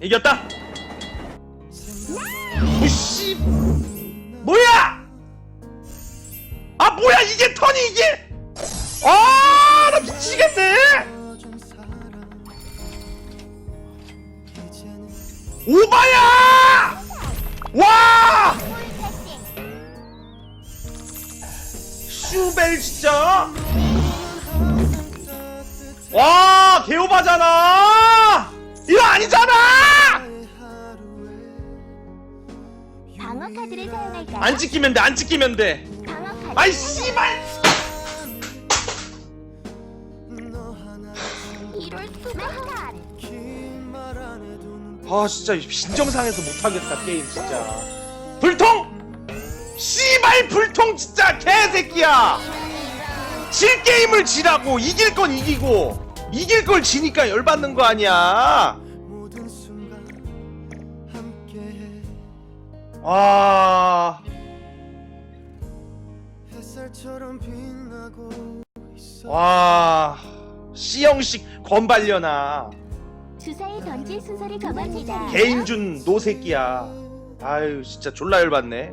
이겼다. 우씨 뭐야? 아 뭐야 이게 턴이 이게? 아나 미치겠네. 오바야! 와! 슈벨 진짜? 와 개오바잖아! 방어 카드를 사용할까요? 안 찍히면 돼, 안 찍히면 돼. 방어 카드. 아이 씨발! 이럴 수가. 아 진짜 빈정상해서 못하겠다 게임 진짜. 불통! 씨발 불통 진짜 개새끼야! 질 게임을 지라고 이길 건 이기고 이길 걸 지니까 열받는 거 아니야? 아 햇살처럼 빛나 고 있어 와, C형식 건발려나 주사위 던질 순서를 정합니다. 개인준 노새끼야. 아유 진짜 졸라 열받네.